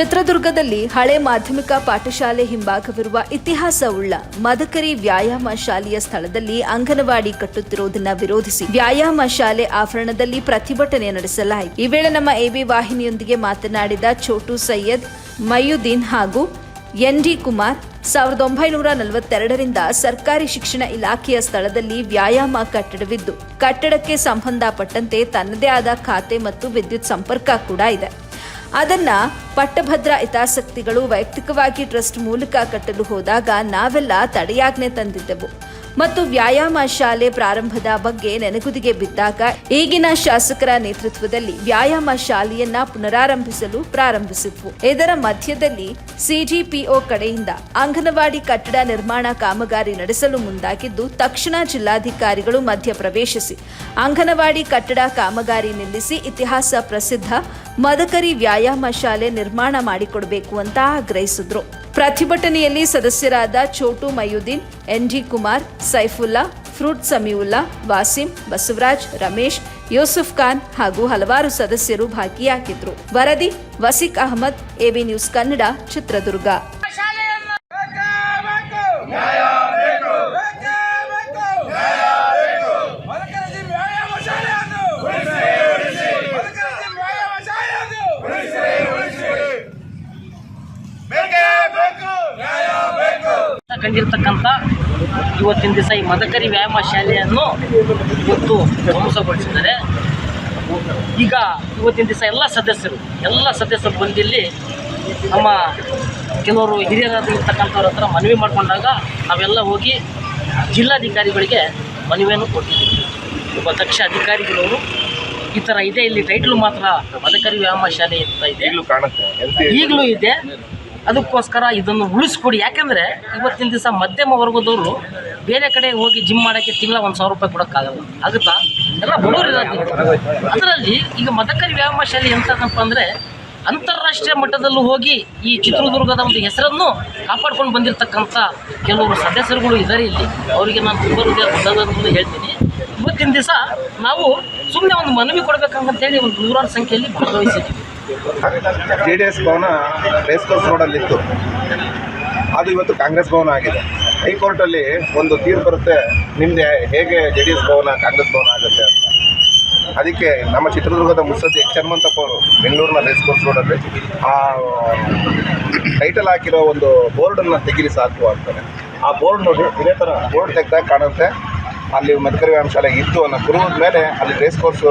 ಚಿತ್ರದುರ್ಗದಲ್ಲಿ ಹಳೆ ಮಾಧ್ಯಮಿಕ ಪಾಠಶಾಲೆ ಹಿಂಭಾಗವಿರುವ ಇತಿಹಾಸವುಳ್ಳ ಮದಕರಿ ವ್ಯಾಯಾಮ ಶಾಲೆಯ ಸ್ಥಳದಲ್ಲಿ ಅಂಗನವಾಡಿ ಕಟ್ಟುತ್ತಿರುವುದನ್ನು ವಿರೋಧಿಸಿ ವ್ಯಾಯಾಮ ಶಾಲೆ ಆವರಣದಲ್ಲಿ ಪ್ರತಿಭಟನೆ ನಡೆಸಲಾಯಿತು. ಈ ವೇಳೆ ನಮ್ಮ ಎಬಿ ವಾಹಿನಿಯೊಂದಿಗೆ ಮಾತನಾಡಿದ ಛೋಟು ಸೈಯದ್, ಮಯುದ್ದೀನ್ ಹಾಗೂ ಎನ್ ಡಿ ಕುಮಾರ್, ಸಾವಿರದ ಒಂಬೈನೂರ ನಲವತ್ತೆರಡರಿಂದ ಸರ್ಕಾರಿ ಶಿಕ್ಷಣ ಇಲಾಖೆಯ ಸ್ಥಳದಲ್ಲಿ ವ್ಯಾಯಾಮ ಕಟ್ಟಡವಿದ್ದು, ಕಟ್ಟಡಕ್ಕೆ ಸಂಬಂಧಪಟ್ಟಂತೆ ತನ್ನದೇ ಆದ ಖಾತೆ ಮತ್ತು ವಿದ್ಯುತ್ ಸಂಪರ್ಕ ಕೂಡ ಇದೆ. ಅದನ್ನ ಪಟ್ಟಭದ್ರ ಹಿತಾಸಕ್ತಿಗಳು ವೈಯಕ್ತಿಕವಾಗಿ ಟ್ರಸ್ಟ್ ಮೂಲಕ ಕಟ್ಟಲು ಹೋದಾಗ ನಾವೆಲ್ಲ ತಡೆಯಾಜ್ಞೆ ತಂದಿದ್ದೆವು. ಮತ್ತು ವ್ಯಾಯಾಮ ಶಾಲೆ ಪ್ರಾರಂಭದ ಬಗ್ಗೆ ನೆನಗುದಿಗೆ ಬಿದ್ದಾಗ ಈಗಿನ ಶಾಸಕರ ನೇತೃತ್ವದಲ್ಲಿ ವ್ಯಾಯಾಮ ಶಾಲೆಯನ್ನ ಪುನರಾರಂಭಿಸಲು ಪ್ರಾರಂಭಿಸಿದ್ವು. ಇದರ ಮಧ್ಯದಲ್ಲಿ ಸಿಜಿಪಿಒ ಕಡೆಯಿಂದ ಅಂಗನವಾಡಿ ಕಟ್ಟಡ ನಿರ್ಮಾಣ ಕಾಮಗಾರಿ ನಡೆಸಲು ಮುಂದಾಗಿದ್ದು, ತಕ್ಷಣ ಜಿಲ್ಲಾಧಿಕಾರಿಗಳು ಮಧ್ಯ ಪ್ರವೇಶಿಸಿ ಅಂಗನವಾಡಿ ಕಟ್ಟಡ ಕಾಮಗಾರಿ ನಿಲ್ಲಿಸಿ ಇತಿಹಾಸ ಪ್ರಸಿದ್ಧ ಮದಕರಿ ವ್ಯಾಯಾಮ ಶಾಲೆ ನಿರ್ಮಾಣ ಮಾಡಿಕೊಡಬೇಕು ಅಂತ ಆಗ್ರಹಿಸಿದ್ರು. ಪ್ರತಿಭಟನೆಯಲ್ಲಿ ಸದಸ್ಯರಾದ Chotu Mayuddin N D Kumar, Saifulla, fruit Samiulla, Wasim, Basavaraj, Ramesh, Yusuf Khan ಹಾಗೂ ಹಲವಾರು ಸದಸ್ಯರು ಭಾಗಿಯಾಗಿದ್ದರು ವರದಿ, ವಸೀಕ್ ಅಹಮದ್, ಎಬಿ ನ್ಯೂಸ್ ಕನ್ನಡ, ಚಿತ್ರದುರ್ಗ. ಬೇಕು ಕಂಡಿರ್ತಕ್ಕಂಥ ಇವತ್ತಿನ ದಿವಸ ಈ ಮದಕರಿ ವ್ಯಾಯಾಮ ಶಾಲೆಯನ್ನು ಇವತ್ತು ಧ್ವಂಸಗೊಳಿಸಿದ್ದಾರೆ. ಈಗ ಇವತ್ತಿನ ದಿವಸ ಎಲ್ಲ ಸದಸ್ಯರು ಎಲ್ಲ ಸದಸ್ಯರು ಬಂದಿಲ್ಲಿ ನಮ್ಮ ಕೆಲವರು ಹಿರಿಯರಾಗಿರ್ತಕ್ಕಂಥವ್ರ ಹತ್ರ ಮನವಿ ಮಾಡಿಕೊಂಡಾಗ ನಾವೆಲ್ಲ ಹೋಗಿ ಜಿಲ್ಲಾಧಿಕಾರಿಗಳಿಗೆ ಮನವಿಯನ್ನು ಕೊಟ್ಟಿದ್ದೀವಿ. ಒಬ್ಬ ದಕ್ಷ ಅಧಿಕಾರಿಗಳವರು ಈ ಥರ ಇದೆ ಇಲ್ಲಿ ಟೈಟ್ಲು ಮಾತ್ರ ಮದಕರಿ ವ್ಯಾಯಾಮ ಶಾಲೆ ಅಂತ ಇದೆ? ಈಗಲೂ ಇದೆ. ಅದಕ್ಕೋಸ್ಕರ ಇದನ್ನು ಉಳಿಸ್ಕೊಡಿ. ಯಾಕಂದರೆ ಇವತ್ತಿನ ದಿವಸ ಮಧ್ಯಮ ವರ್ಗದವರು ಬೇರೆ ಕಡೆ ಹೋಗಿ ಜಿಮ್ ಮಾಡೋಕ್ಕೆ ತಿಂಗಳ ಒಂದು ಸಾವಿರ ರೂಪಾಯಿ ಕೊಡೋಕ್ಕಾಗಲ್ಲ. ಆಗುತ್ತಾ? ಎಲ್ಲ ಬಡವರು ಇರೋದು ಅದರಲ್ಲಿ ಈಗ ಮದಕರಿ ವ್ಯಾಯಾಮ ಶಾಲೆ ಎಂತದಪ್ಪ ಅಂದರೆ ಅಂತಾರಾಷ್ಟ್ರೀಯ ಮಟ್ಟದಲ್ಲೂ ಹೋಗಿ ಈ ಚಿತ್ರದುರ್ಗದ ಒಂದು ಹೆಸರನ್ನು ಕಾಪಾಡ್ಕೊಂಡು ಬಂದಿರತಕ್ಕಂಥ ಕೆಲವರು ಸದಸ್ಯರುಗಳು ಇದ್ದಾರೆ ಇಲ್ಲಿ. ಅವರಿಗೆ ನಾನು ತುಂಬ ಹೃದಯ ಹೇಳ್ತೀನಿ. ಇವತ್ತಿನ ದಿವಸ ನಾವು ಸುಮ್ಮನೆ ಒಂದು ಮನವಿ ಕೊಡಬೇಕಂತೇಳಿ ಒಂದು ನೂರಾರು ಸಂಖ್ಯೆಯಲ್ಲಿ ಭಾಗವಹಿಸಿದ್ದೀವಿ. J D S Bhavan race course ರೋಡಲ್ಲಿತ್ತು ಅದು ಇವತ್ತು ಕಾಂಗ್ರೆಸ್ ಭವನ ಆಗಿದೆ. ಹೈಕೋರ್ಟಲ್ಲಿ ಒಂದು ತೀರ್ಪು ಬರುತ್ತೆ. ನಿಮ್ಮದು ಹೇಗೆ J D S Bhavan, Congress Bhavan ಆಗುತ್ತೆ ಅಂತ. ಅದಕ್ಕೆ ನಮ್ಮ ಚಿತ್ರದುರ್ಗದ ಮುತ್ಸದ್ದಿ ಎಚ್ ಹನುಮಂತಪ್ಪ ಅವರು ಬೆಂಗಳೂರಿನ ರೇಸ್ ಕೋರ್ಸ್ ರೋಡಲ್ಲಿ ಆ, ಟೈಟಲ್ ಹಾಕಿರೋ ಒಂದು ಬೋರ್ಡನ್ನು ತೆಗಿಲಿ ಸಾಕು ಅಂತಾರೆ. ಆ ಬೋರ್ಡ್ ನೋಡಿ, ಇದೇ ಥರ ಬೋರ್ಡ್ ತೆಗೆದಾಗ ಕಾಣುತ್ತೆ. ಅಲ್ಲಿ ಮದಕರಿ ವ್ಯಾಯಾಮ ಶಾಲೆ ಇತ್ತು ಅನ್ನೋ ಕುರುದ ಮೇಲೆ ಅಲ್ಲಿ race course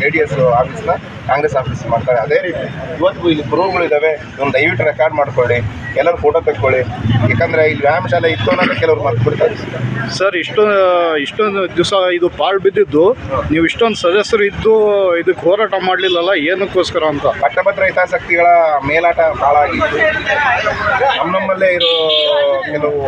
J D S ಆಫೀಸ್ನ Congress office ಮಾಡ್ತಾರೆ. ಅದೇ ರೀತಿ ಇವತ್ತಿಗೂ ಇಲ್ಲಿ ಕುರುಗಳಿದ್ದಾವೆ ಇದನ್ನು ದಯವಿಟ್ಟು ರೆಕಾರ್ಡ್ ಮಾಡ್ಕೊಳ್ಳಿ. ಎಲ್ಲರೂ ಫೋಟೋ ತೆಕ್ಕೊಳ್ಳಿ ಯಾಕಂದರೆ ಇಲ್ಲಿ ವ್ಯಾಯಾಮ ಶಾಲೆ ಇತ್ತು ಅನ್ನೋದು ಕೆಲವರು ಮರ್ತು ಬಿಡ್ತಾರೆ. ಸರ್ ಇಷ್ಟೊಂದು ಇಷ್ಟೊಂದು ದಿವಸ ಇದು ಪಾಳು ಬಿದ್ದಿದ್ದು. ನೀವು ಇಷ್ಟೊಂದು ಸದಸ್ಯರು ಇದ್ದು ಇದಕ್ಕೆ ಹೋರಾಟ ಮಾಡಲಿಲ್ಲಲ್ಲ ಏನಕ್ಕೋಸ್ಕರ ಅಂತ? ಪಟ್ಟಭದ್ರ ಹಿತಾಸಕ್ತಿಗಳ ಮೇಲಾಟ ಭಾಳ ಆಗಿತ್ತು ನಮ್ಮ ನಮ್ಮಲ್ಲೇ ಇರೋ ಕೆಲವು